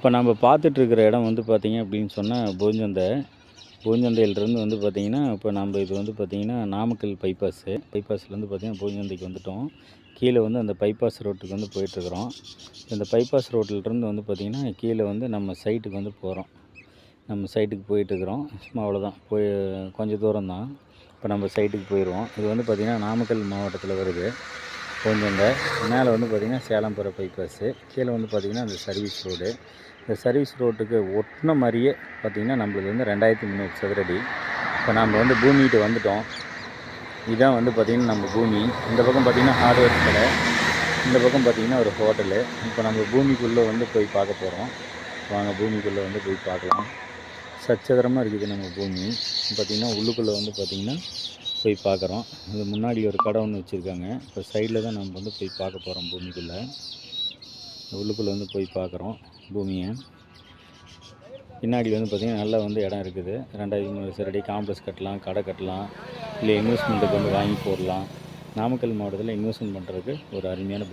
இப்போ நம்ம பார்த்துட்ருக்கிற இடம் வந்து பார்த்திங்க அப்படின்னு சொன்னால் பூஞ்சந்தை பூஞ்சந்தையிலிருந்து வந்து பார்த்திங்கன்னா இப்போ நம்ம இது வந்து பார்த்திங்கன்னா நாமக்கல் பைபாஸு பைபாஸ்லேருந்து பார்த்திங்கன்னா பூஞ்சந்தைக்கு வந்துட்டோம். கீழே வந்து அந்த பைபாஸ் ரோட்டுக்கு வந்து போயிட்டுருக்குறோம். இந்த பைபாஸ் ரோட்டிலிருந்து வந்து பார்த்திங்கன்னா கீழே வந்து நம்ம சைட்டுக்கு வந்து போகிறோம் நம்ம சைட்டுக்கு போயிட்டுருக்குறோம். சும்மா அவ்வளோதான் போய் கொஞ்சம் தூரம் தான் இப்போ நம்ம சைட்டுக்கு போயிடுவோம். இது வந்து பார்த்திங்கன்னா நாமக்கல் மாவட்டத்தில் வருது. பூஞ்சந்தை மேலே வந்து பார்த்திங்கன்னா சேலம்புற பைபாஸு கீழே வந்து பார்த்திங்கன்னா அந்த சர்வீஸ் ரோடு இந்த சர்வீஸ் ரோட்டுக்கு ஒட்டின மாதிரியே பார்த்திங்கன்னா நம்மளுக்கு வந்து ரெண்டாயிரத்தி முந்நூறு சதுரடி. இப்போ நம்ம வந்து பூமிகிட்ட வந்துட்டோம். இதுதான் வந்து பார்த்திங்கன்னா நம்ம பூமி. இந்த பக்கம் பார்த்திங்கன்னா ஹார்ட்வேர் கடை. இந்த பக்கம் பார்த்திங்கன்னா ஒரு ஹோட்டலு இப்போ நம்ம பூமிக்குள்ளே வந்து போய் பார்க்க போகிறோம். வாங்க பூமிக்குள்ளே வந்து போய் பார்க்கலாம். சச்சதரமாக இருக்குது நம்ம பூமி. பார்த்திங்கன்னா உள்ளுக்குள்ளே வந்து பார்த்திங்கன்னா போய் பார்க்குறோம். அது முன்னாடி ஒரு கடை ஒன்று வச்சுருக்காங்க. இப்போ சைடில் தான் நம்ம வந்து போய் பார்க்க போகிறோம் பூமிக்குள்ளே. உள்ளுக்குள்ளே வந்து போய் பார்க்குறோம் பூமியை. பின்னாடி வந்து பார்த்திங்கன்னா நல்லா வந்து இடம் இருக்குது. ரெண்டாயிரத்தி மூணு சரடி காம்ப்ளெக்ஸ் கட்டலாம் கடை கட்டலாம் இல்லை இன்வெஸ்ட்மெண்ட்டுக்கு வந்து வாங்கி போடலாம். நாமக்கல் மாவட்டத்தில் இன்வெஸ்ட்மெண்ட் பண்ணுறதுக்கு ஒரு அருமையான